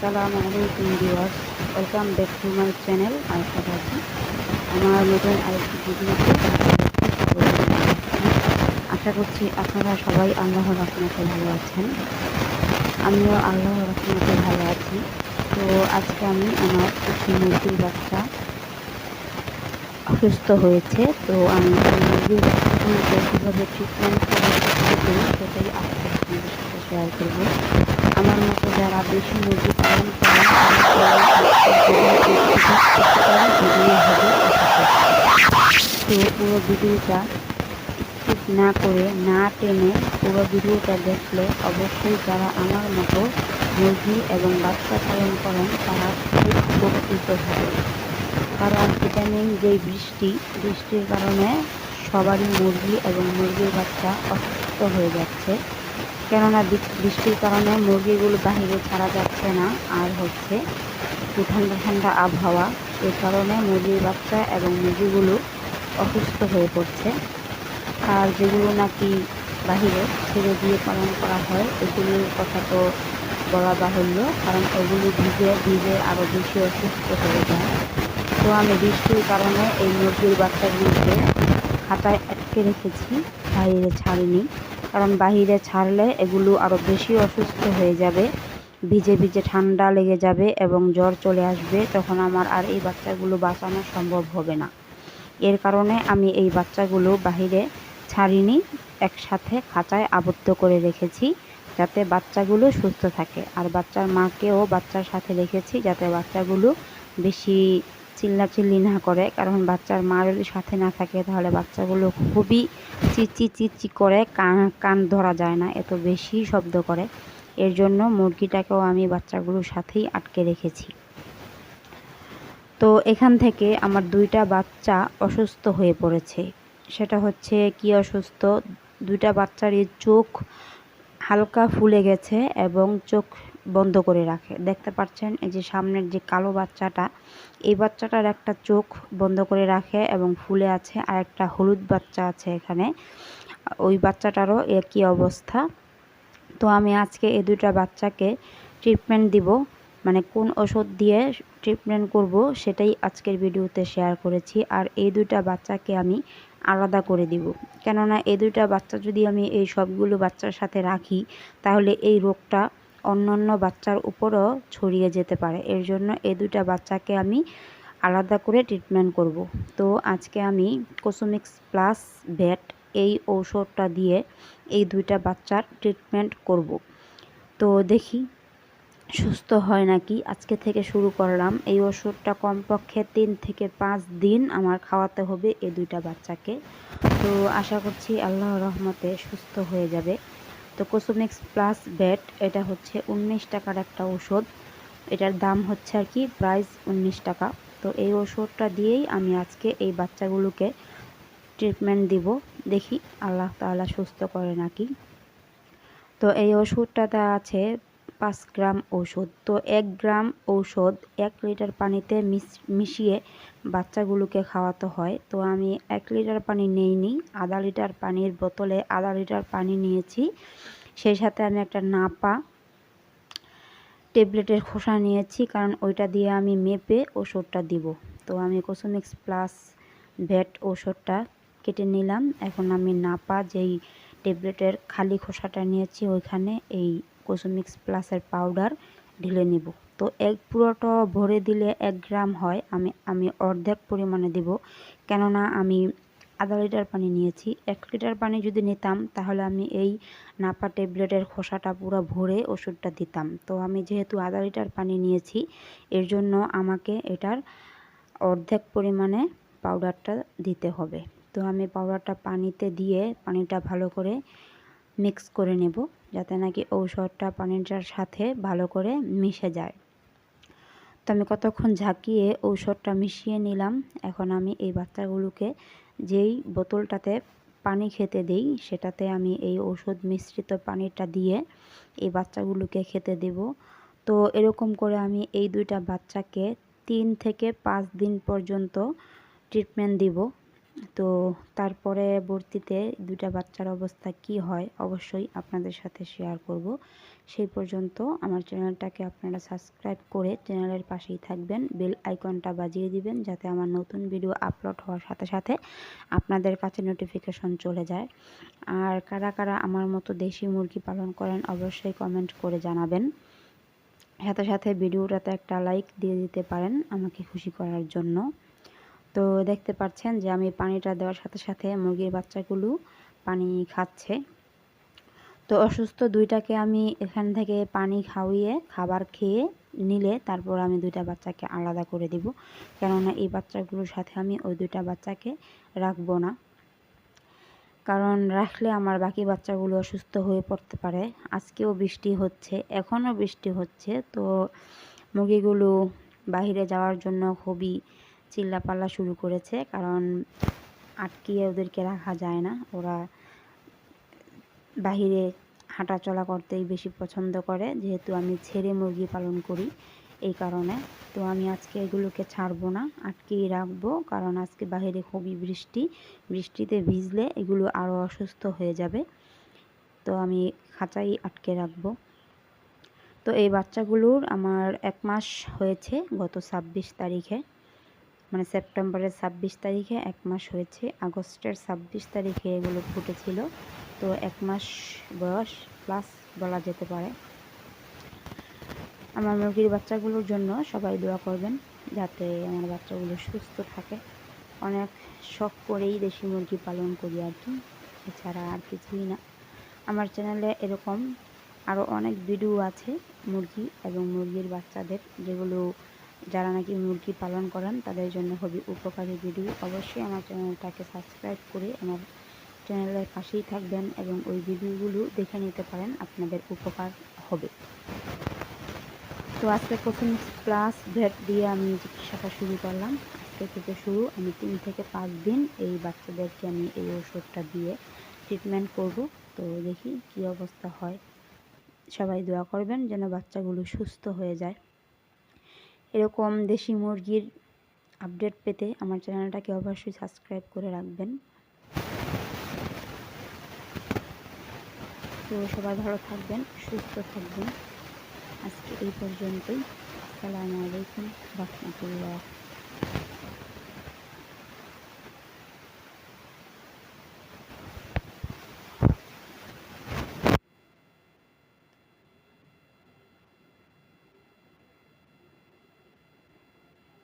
আসসালামু আলাইকুম viewers, welcome back to my channel আরেকটা পাখি আমার নতুন আরেকটি ভিডিওতে আশা করছি আপনারা সবাই আল্লাহ রহমতে ভালো আছেন। আমিও আল্লাহ রহমতে ভালো আছি। তো আজকে আমি আমার একটি মুরগির বাচ্চা অসুস্থ হয়েছে, তো আমি মুরগির কীভাবে ট্রিটমেন্ট করি সেটাই আপনাদের সাথে শেয়ার করব। যারা বেশি মুরগি পালন করেন তো পুরো ভিডিওটা স্কিপ না করে না টেনে পুরো ভিডিওটা দেখলে অবশ্যই যারা আমার মতো মুরগি এবং বাচ্চা পালন করেন, তারা খুব উপকৃত হবে। কারণ ইদানিং যেই বৃষ্টি, বৃষ্টির কারণে সবারই মুরগি এবং মুরগির বাচ্চা অসুস্থ হয়ে যাচ্ছে। কেননা বৃষ্টির কারণে মুরগিগুলো বাহিরে ছাড়া যাচ্ছে না, আর হচ্ছে ঠান্ডা ঠান্ডা আবহাওয়া এই কারণে মুরগির বাচ্চা এবং মুরগিগুলো অসুস্থ হয়ে পড়ছে। আর যেগুলো নাকি বাহিরে ছেড়ে দিয়ে পালন করা হয়, এগুলোর কথা তো বলা বাহুল্য, কারণ ওগুলো ভিজে ভিজে আরও বেশি অসুস্থ হয়ে যায়। তো আমি বৃষ্টির কারণে এই মুরগির বাচ্চাগুলোকে খাতায় আটকে রেখেছি, বাইরে ছাড়িনি। কারণ বাহিরে ছাড়লে এগুলো আরও বেশি অসুস্থ হয়ে যাবে, ভিজে ভিজে ঠান্ডা লেগে যাবে এবং জ্বর চলে আসবে, তখন আমার আর এই বাচ্চাগুলো বাঁচানো সম্ভব হবে না। এর কারণে আমি এই বাচ্চাগুলো বাহিরে ছাড়িনি, একসাথে খাঁচায় আবদ্ধ করে রেখেছি যাতে বাচ্চাগুলো সুস্থ থাকে। আর বাচ্চার মাকেও বাচ্চার সাথে রেখেছি যাতে বাচ্চাগুলো বেশি চিল্লাচিল্লি না করে, কারণ বাচ্চার মা যদি সাথে না থাকে তাহলে বাচ্চাগুলো খুবই চিচি চিচি করে, কান কান ধরা যায় না, এত বেশি শব্দ করে। এর জন্য মুরগিটাকেও আমি বাচ্চাগুলোর সাথেই আটকে রেখেছি। তো এখান থেকে আমার দুইটা বাচ্চা অসুস্থ হয়ে পড়েছে। সেটা হচ্ছে কি অসুস্থ? দুইটা বাচ্চারই চোখ হালকা ফুলে গেছে এবং চোখ বন্ধ করে রাখে। দেখতে পাচ্ছেন এই যে সামনের যে কালো বাচ্চাটা, এই বাচ্চাটার একটা চোখ বন্ধ করে রাখে এবং ফুলে আছে আর একটা হলুদ বাচ্চা আছে এখানে। ওই বাচ্চাটারও একই অবস্থা। তো আমি আজকে এই দুইটা বাচ্চাকে ট্রিটমেন্ট দিব মানে কোন ওষুধ দিয়ে ট্রিটমেন্ট করব সেটাই আজকের ভিডিওতে শেয়ার করেছি। আর এই দুইটা বাচ্চাকে আমি আলাদা করে দিব। কেননা এই দুইটা বাচ্চা যদি আমি এই সবগুলো বাচ্চার সাথে রাখি, তাহলে এই রোগটা অন্যান্য বাচ্চার উপরও ছড়িয়ে যেতে পারে। এর জন্য এই দুইটা বাচ্চাকে আমি আলাদা করে ট্রিটমেন্ট করব। তো আজকে আমি কোসোমিক্স প্লাস ভ্যাট এই ঔষধটা দিয়ে এই দুইটা বাচ্চার ট্রিটমেন্ট করব। তো দেখি, সুস্থ হয় নাকি? আজকে থেকে শুরু করলাম। এই ওষুধটা কমপক্ষে তিন থেকে পাঁচ দিন আমার খাওয়াতে হবে এই দুইটা বাচ্চাকে। তো আশা করছি আল্লাহ রহমতে সুস্থ হয়ে যাবে। তো কোসোমিক্স প্লাস ব্যাট, এটা হচ্ছে উনিশ টাকার একটা ওষুধ এটার দাম হচ্ছে আর কি প্রাইস উনিশ টাকা। তো এই ওষুধটা দিয়েই আমি আজকে এই বাচ্চাগুলোকে ট্রিটমেন্ট দিব। দেখি আল্লাহ তাআলা সুস্থ করে নাকি। তো এই ওষুধটাতে আছে পাঁচ গ্রাম ঔষধ। তো এক গ্রাম ঔষধ এক লিটার পানিতে মিশিয়ে বাচ্চাগুলোকে খাওয়াতে হয়। তো আমি এক লিটার পানি নেইনি, আধা লিটার পানির বোতলে আধা লিটার পানি নিয়েছি। সেই সাথে আমি একটা নাপা ট্যাবলেটের খোসা নিয়েছি, কারণ ওইটা দিয়ে আমি মেপে ওষুধটা দিব। তো আমি কোসোমিক্স প্লাস ভ্যাট ওষুধটা কেটে নিলাম। এখন আমি নাপা যেই ট্যাবলেটের খালি খোসাটা নিয়েছি, ওইখানে এই কোসোমিক্স প্লাসের পাউডার ঢেলে নিব। তো এক পুরোটা ভরে দিলে এক গ্রাম হয়, আমি আমি অর্ধেক পরিমাণে দিব। কেননা আমি আধা লিটার পানি নিয়েছি। এক লিটার পানি যদি নিতাম, তাহলে আমি এই নাপা ট্যাবলেটের খোসাটা পুরো ভরে ওষুধটা দিতাম। তো আমি যেহেতু আধা লিটার পানি নিয়েছি, এর জন্য আমাকে এটার অর্ধেক পরিমাণে পাউডারটা দিতে হবে। তো আমি পাউডারটা পানিতে দিয়ে পানিটা ভালো করে মিক্স করে নেব। যাতে নাকি ঔষধটা পানিটার সাথে ভালো করে মিশে যায়। তো আমি কতক্ষণ ঝাঁকিয়ে ঔষধটা মিশিয়ে নিলাম, এখন আমি এই বাচ্চাগুলোকে যেই বোতলটাতে পানি খেতে দেই, সেটাতে আমি এই ওষুধ মিশ্রিত পানিটা দিয়ে এই বাচ্চাগুলোকে খেতে দেব। তো এরকম করে আমি এই দুইটা বাচ্চাকে তিন থেকে পাঁচ দিন পর্যন্ত ট্রিটমেন্ট দিব। তো তারপরে বর্তিতে দুটা বাচ্চার অবস্থা কি হয় অবশ্যই আপনাদের সাথে শেয়ার করব। সেই পর্যন্ত আমার চ্যানেলটাকে আপনারা সাবস্ক্রাইব করে চ্যানেলের পাশেই থাকবেন বেল আইকনটা বাজিয়ে দিবেন যাতে আমার নতুন ভিডিও আপলোড হওয়ার সাথে সাথে আপনাদের কাছে নোটিফিকেশন চলে যায়। আর কারা কারা আমার মতো দেশি মুরগি পালন করেন অবশ্যই কমেন্ট করে জানাবেন। সাথে সাথে ভিডিওটাতে একটা লাইক দিয়ে দিতে পারেন আমাকে খুশি করার জন্য। তো দেখতে পাচ্ছেন যে আমি পানিটা দেওয়ার সাথে সাথে মুরগির বাচ্চাগুলো পানি খাচ্ছে। তো অসুস্থ দুইটাকে আমি এখান থেকে পানি খাওয়িয়ে, খাবার খেয়ে নিলে তারপর আমি দুইটা বাচ্চাকে আলাদা করে দিব। কেননা এই বাচ্চাগুলোর সাথে আমি ওই দুইটা বাচ্চাকে রাখব না। কারণ রাখলে আমার বাকি বাচ্চাগুলো অসুস্থ হয়ে পড়তে পারে। আজকেও বৃষ্টি হচ্ছে, এখনও বৃষ্টি হচ্ছে। তো মুরগিগুলো বাহিরে যাওয়ার জন্য খুবই চিল্লাপাল্লা শুরু করেছে, কারণ আটকিয়ে ওদেরকে রাখা যায় না। ওরা বাহিরে হাঁটাচলা করতেই বেশি পছন্দ করে। যেহেতু আমি ছেড়ে মুরগি পালন করি এই কারণে। তো আমি আজকে এগুলোকে ছাড়বো না, আটকেই রাখব, কারণ আজকে বাহিরে খুবই বৃষ্টি। বৃষ্টিতে ভিজলে এগুলো আরও অসুস্থ হয়ে যাবে। তো আমি খাঁচাই আটকে রাখব। তো এই বাচ্চাগুলোর আমার এক মাস হয়েছে গত ছাব্বিশ তারিখে। মানে সেপ্টেম্বরের ছাব্বিশ তারিখে এক মাস হয়েছে, আগস্টের ছাব্বিশ তারিখে এগুলো ফুটেছিল। তো এক মাস বয়স প্লাস বলা যেতে পারে। আমার মুরগির বাচ্চাগুলোর জন্য সবাই দোয়া করবেন যাতে আমার বাচ্চাগুলো সুস্থ থাকে। অনেক শখ করেই দেশি মুরগি পালন করি আর কি, এছাড়া আর কিছুই না। আমার চ্যানেলে এরকম আরও অনেক ভিডিও আছে মুরগি এবং মুরগির বাচ্চাদের, যেগুলো যারা নাকি মুরগি পালন করেন, তাদের জন্য খুবই উপকারী ভিডিও অবশ্যই আমার চ্যানেলটাকে সাবস্ক্রাইব করে আমার চ্যানেলের পাশেই থাকবেন এবং ওই ভিডিওগুলো দেখে নিতে পারেন, আপনাদের উপকার হবে। তো আজকে প্রথম প্লাস ভেট দিয়ে আমি চিকিৎসাটা শুরু করলাম। আজকে থেকে শুরু, আমি তিন থেকে পাঁচ দিন এই বাচ্চাদেরকে আমি এই ওষুধটা দিয়ে ট্রিটমেন্ট করব। তো দেখি কি অবস্থা হয়। সবাই দোয়া করবেন যেন বাচ্চাগুলো সুস্থ হয়ে যায়। এরকম দেশি মুরগির আপডেট পেতে আমার চ্যানেলটাকে অবশ্যই সাবস্ক্রাইব করে রাখবেন। তো সবাই ভালো থাকবেন, সুস্থ থাকবেন। আজকে এই পর্যন্তই। আসসালামু আলাইকুম, রহমতুল্লাহ।